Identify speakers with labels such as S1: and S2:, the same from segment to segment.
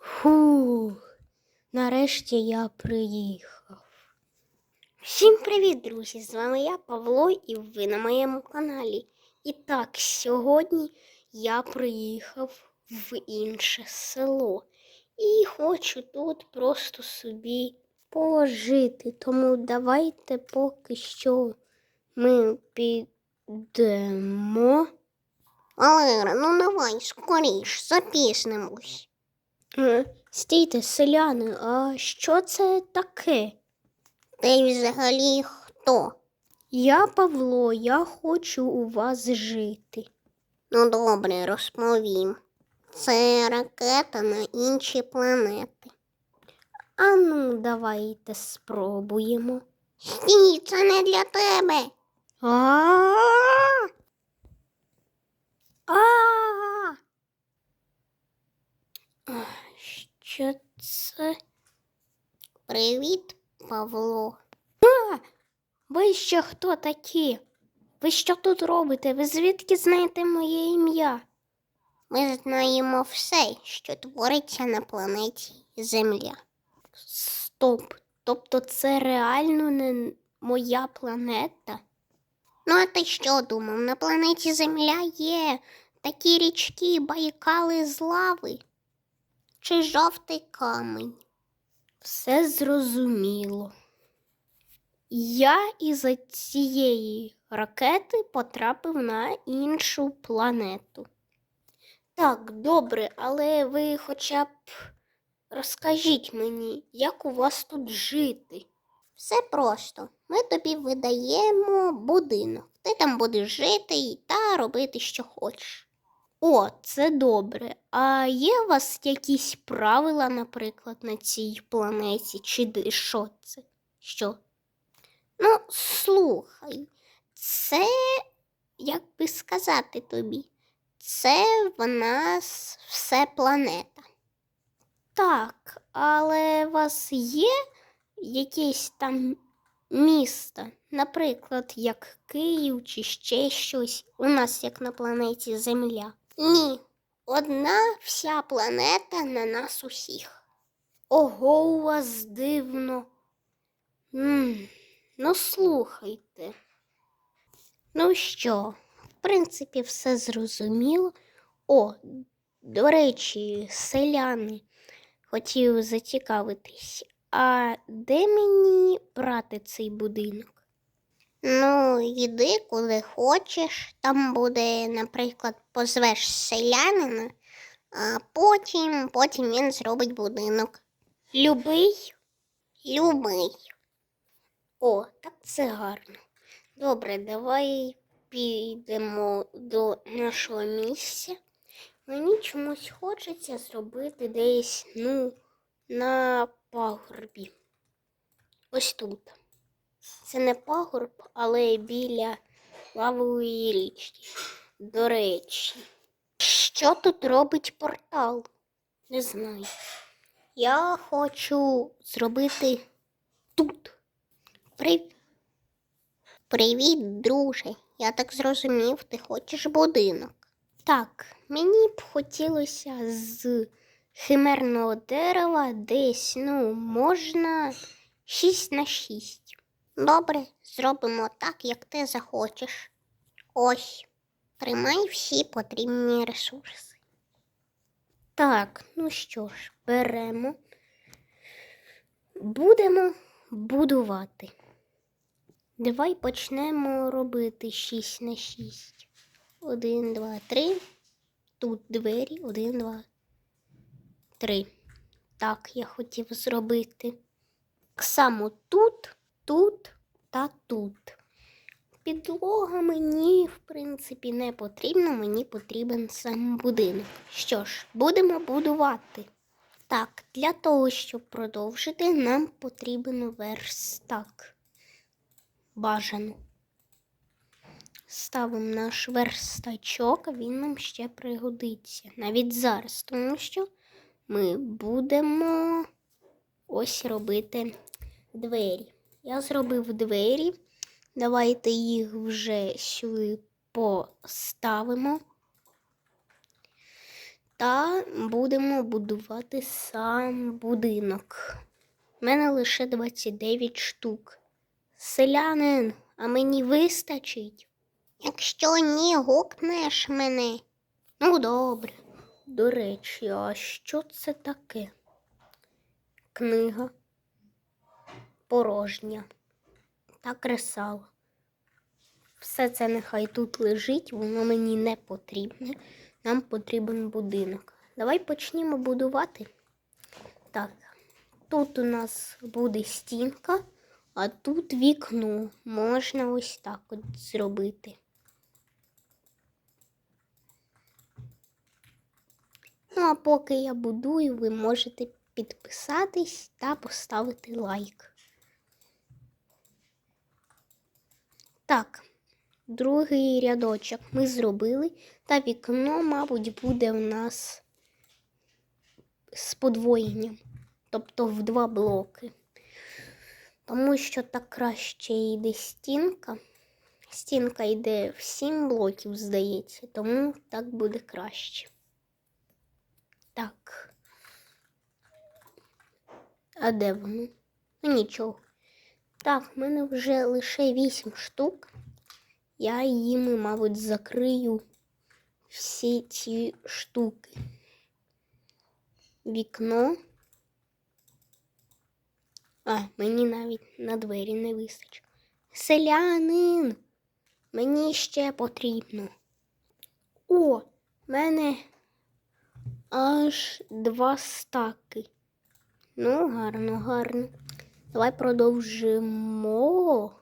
S1: Фух, нарешті я приїхав. Всім привіт, друзі! З вами я, Павло, і ви на моєму каналі. І так, сьогодні я приїхав в інше село і хочу тут просто собі пожити. Тому давайте поки що ми підемо.
S2: Валера, ну давай, скоріш, запізнимось.
S1: Е, Стійте, селяни, а що це таке?
S2: Ти взагалі хто?
S1: Я Павло, я хочу у вас жити.
S2: Ну добре, розповім. Це ракета на інші планети.
S1: А ну, давайте спробуємо.
S2: Стій, це не для тебе.
S1: А. А. Ах, Що це?
S2: Привіт, Павло.
S1: Ви ще хто такі? Ви що тут робите? Ви звідки знаєте моє ім'я?
S2: Ми знаємо все, що твориться на планеті Земля.
S1: Стоп. Тобто це реально не моя планета?
S2: Ну, а ти що думав? На планеті Земля є такі річки Байкали з лави чи жовтий камінь.
S1: Все зрозуміло. Я із-за цієї ракети потрапив на іншу планету. Так, добре, але ви хоча б розкажіть мені, як у вас тут жити?
S2: Все просто. Ми тобі видаємо будинок. Ти там будеш жити та робити, що хочеш.
S1: О, це добре. А є у вас якісь правила, наприклад, на цій планеті? Чи що це? Що?
S2: Ну, слухай, це, як би сказати тобі, це в нас все планета.
S1: Так, але у вас є якесь там місто, наприклад, як Київ чи ще щось, у нас як на планеті Земля.
S2: Ні, одна вся планета на нас усіх.
S1: Ого, у вас дивно. м ну, слухайте. Ну що, в принципі, все зрозуміло. О, до речі, селяни, хотів зацікавитись, а де мені брати цей будинок?
S2: Ну, йди куди хочеш. Там буде, наприклад, позвеш селянина, а потім, потім він зробить будинок.
S1: Любий?
S2: Любий.
S1: О, так це гарно. Добре, давай підемо до нашого місця. Мені чомусь хочеться зробити десь, ну, на пагорбі. Ось тут. Це не пагорб, але біля лавової річки. До речі, що тут робить портал? Не знаю. Я хочу зробити тут.
S2: Прив... Привіт, друже. Я так зрозумів, ти хочеш будинок.
S1: Так, мені б хотілося з химерного дерева десь, ну, можна 6 на 6.
S2: Добре, зробимо так, як ти захочеш. Ось, тримай всі потрібні ресурси.
S1: Так, ну що ж, беремо. Будемо будувати. Давай почнемо робити 6 на 6. 1, 2, 3. Тут двері. 1, 2, 3. Так, я хотів зробити. Так само тут, тут та тут. Підлога мені, в принципі, не потрібна, мені потрібен сам будинок. Що ж, будемо будувати. Так, для того, щоб продовжити, нам потрібен верстак. Бажано. Ставимо наш верстачок, він нам ще пригодиться. Навіть зараз, тому що ми будемо ось робити двері. Я зробив двері. Давайте їх вже сюди поставимо. Та будемо будувати сам будинок. У мене лише 29 штук. Селянин, а мені вистачить?
S2: Якщо ні, гукнеш мене.
S1: Ну, добре. До речі, а що це таке? Книга порожня та кресало. Все це нехай тут лежить, воно мені не потрібне. Нам потрібен будинок. Давай почнімо будувати. Так, тут у нас буде стінка, а тут вікно. Можна ось так от зробити. Ну, а поки я будую, ви можете підписатись та поставити лайк. Так, другий рядочок ми зробили, та вікно, мабуть, буде в нас з подвоєнням, тобто в два блоки. Тому що так краще йде стінка. Стінка йде в сім блоків, здається, тому так буде краще. Так. А де воно? Ну нічого. Так, в мене вже лише вісім штук. Я їми, мабуть, закрию всі ці штуки. Вікно. А, мені навіть на двері не вистачить. Селянин! Мені ще потрібно. О, в мене аж два стаки. Ну, гарно, гарно. Давай продовжимо.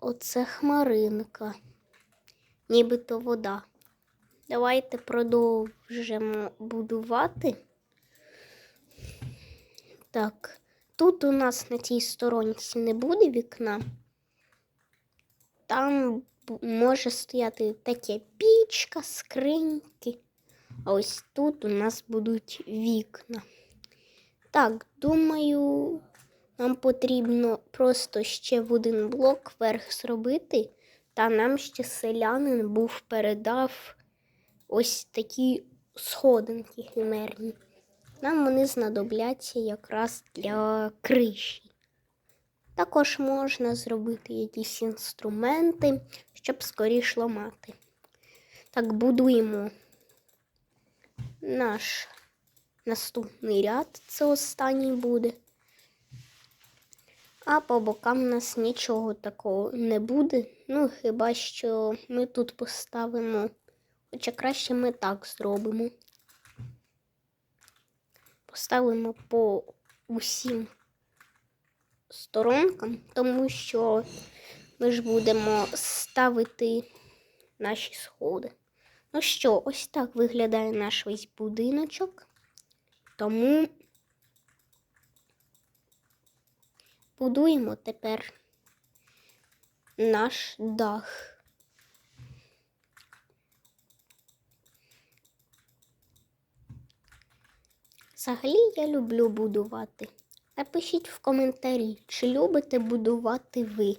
S1: Оце хмаринка. Нібито вода. Давайте продовжимо будувати. Так, тут у нас на цій сторонці не буде вікна. Там може стояти таке пічка, скриньки. А ось тут у нас будуть вікна. Так, думаю, нам потрібно просто ще в один блок вверх зробити, та нам ще селянин був передав ось такі сходинки химерні. Нам вони знадобляться якраз для криші. Також можна зробити якісь інструменти, щоб скоріш ламати. Так, будуємо наш наступний ряд, це останній буде. А по бокам у нас нічого такого не буде. Ну, хіба що ми тут поставимо, хоча краще ми так зробимо. Поставимо по усім сторонкам, тому що ми ж будемо ставити наші сходи. Ну що, ось так виглядає наш весь будиночок. Тому будуємо тепер наш дах. Взагалі я люблю будувати. Напишіть в коментарі, чи любите будувати ви.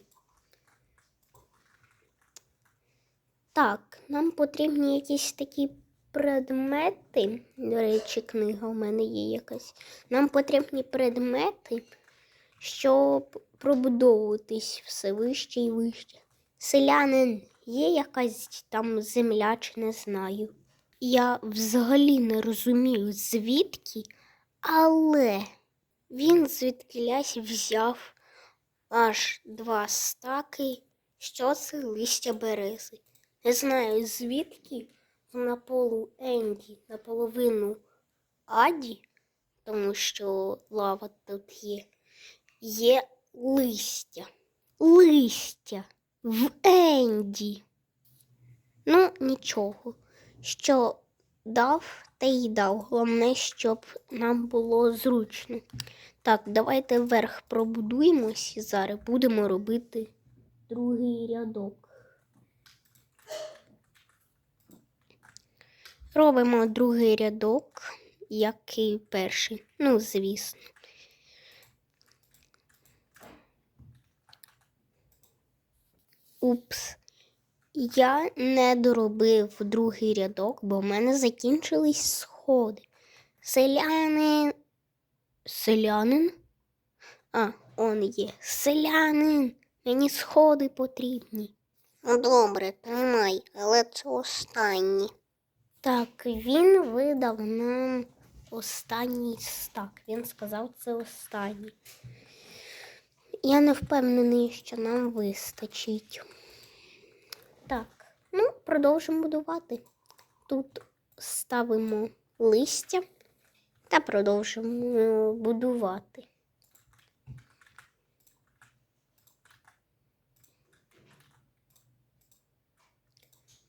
S1: Так, нам потрібні якісь такі предмети. До речі, книга у мене є якась. Нам потрібні предмети, щоб пробудовуватись все вище і вище. Селянин, є якась там земля, чи не знаю. Я взагалі не розумію, звідки, але він звідкилясь взяв аж два стаки, що це листя берези. Не знаю, звідки на полу Енді, наполовину Аді, тому що лава тут є, є листя. Листя в Енді. Ну, нічого. Що дав, те й дав. Головне, щоб нам було зручно. Так, давайте вверх пробудуємось і зараз будемо робити другий рядок. Робимо другий рядок, як і перший. Ну, звісно. Упс. Я не доробив другий рядок, бо в мене закінчились сходи. Селянин. Селянин? А, он є. Селянин. Мені сходи потрібні.
S2: Ну, добре, тримай, але це останнє.
S1: Так, він видав нам останній стак. Він сказав, це останній. Я не впевнений, що нам вистачить. Так, ну, продовжимо будувати. Тут ставимо листя та продовжимо будувати.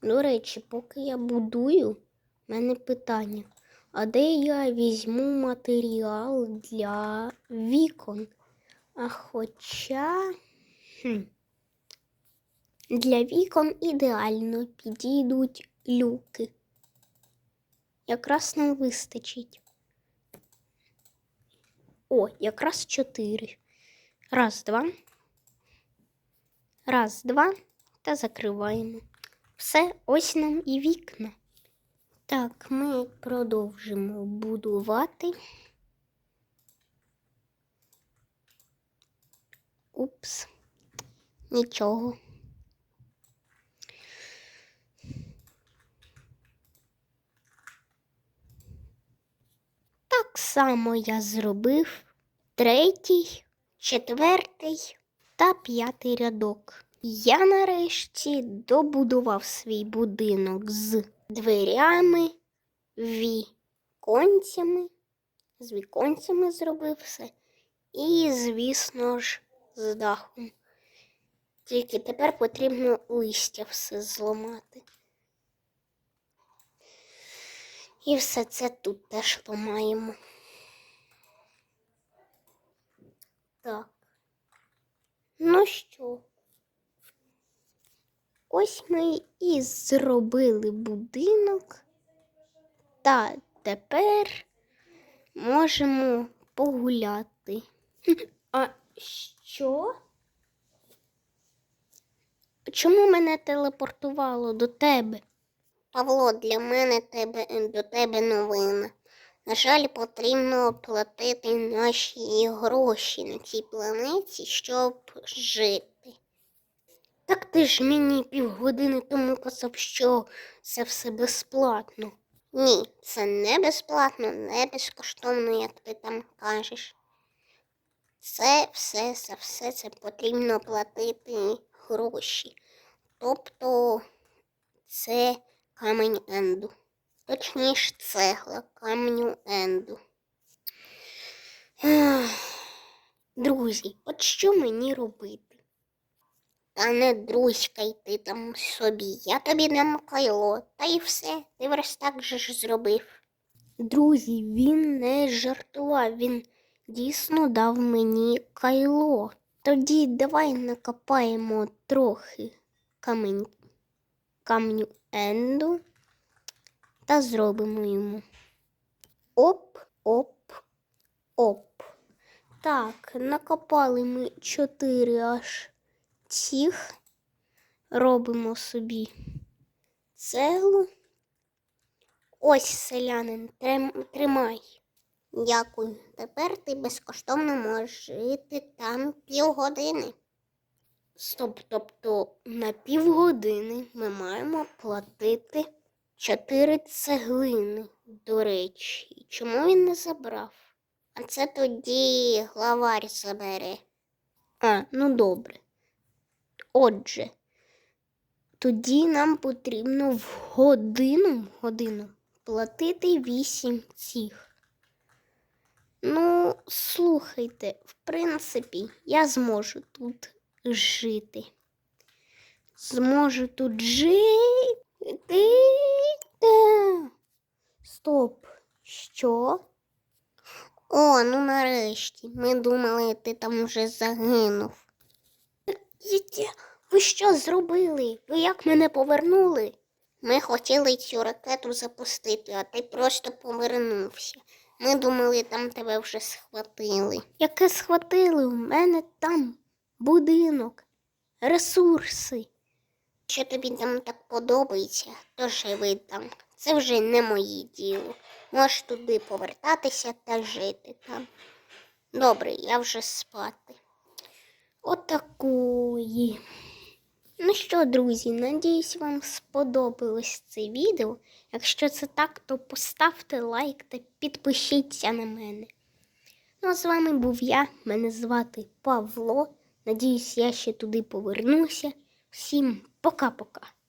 S1: До речі, поки я будую, в мене питання. А де я візьму матеріал для вікон? А хоча хм, для вікон ідеально підійдуть люки. Якраз нам вистачить. О, якраз чотири. Раз, два. Раз, два. Та закриваємо. Все, ось нам і вікна. Так, ми продовжимо будувати. Упс, нічого. Так само я зробив третій, четвертий та п'ятий рядок. Я нарешті добудував свій будинок з дверями, віконцями. З віконцями зробив все. І, звісно ж, з дахом. Тільки тепер потрібно листя все зламати. І все це тут теж ламаємо. Так. Ну що? Ось ми і зробили будинок. Та тепер можемо погуляти. А що? Чому мене телепортувало до тебе?
S2: Павло, для мене тебе, до тебе новина. На жаль, потрібно платити наші гроші на цій планеті, щоб жити.
S1: Так ти ж мені півгодини тому казав, що це все безплатно.
S2: Ні, це не безплатно, не безкоштовно, як ти там кажеш. Це все за все це потрібно платити гроші. Тобто це камень енду. Точніше, цегла каменю енду.
S1: Друзі, от що мені робити?
S2: Та не друзькай ти там собі. Я тобі дам кайло, та й все. Ти враз так же ж зробив.
S1: Друзі, він не жартував, він дійсно дав мені кайло. Тоді давай накопаємо трохи камень, камню енду та зробимо йому. Оп, оп, оп. Так, накопали ми чотири аж цих. Робимо собі цеглу. Ось селянин, тримай.
S2: Дякую. Тепер ти безкоштовно можеш жити там півгодини.
S1: Стоп, тобто на півгодини ми маємо платити чотири цеглини. До речі, чому він не забрав?
S2: А це тоді главарь забере.
S1: А, ну добре. Отже, тоді нам потрібно в годину, годину платити вісім цих. Ну, слухайте, в принципі, я зможу тут жити. Зможу тут жити. Стоп. Що?
S2: О, ну нарешті. Ми думали, ти там вже загинув.
S1: Дітя, ви що зробили? Ви як мене повернули?
S2: Ми хотіли цю ракету запустити, а ти просто повернувся. Ми думали, там тебе вже схватили.
S1: Яке схватили у мене там будинок, ресурси.
S2: Що тобі там так подобається, то живи там. Це вже не моє діло. Можеш туди повертатися та жити там. Добре, я вже спати.
S1: Отакої. Ну що, друзі, надіюсь, вам сподобалось це відео. Якщо це так, то поставте лайк та підпишіться на мене. Ну, а з вами був я, мене звати Павло. Надіюсь, я ще туди повернуся. Всім пока-пока.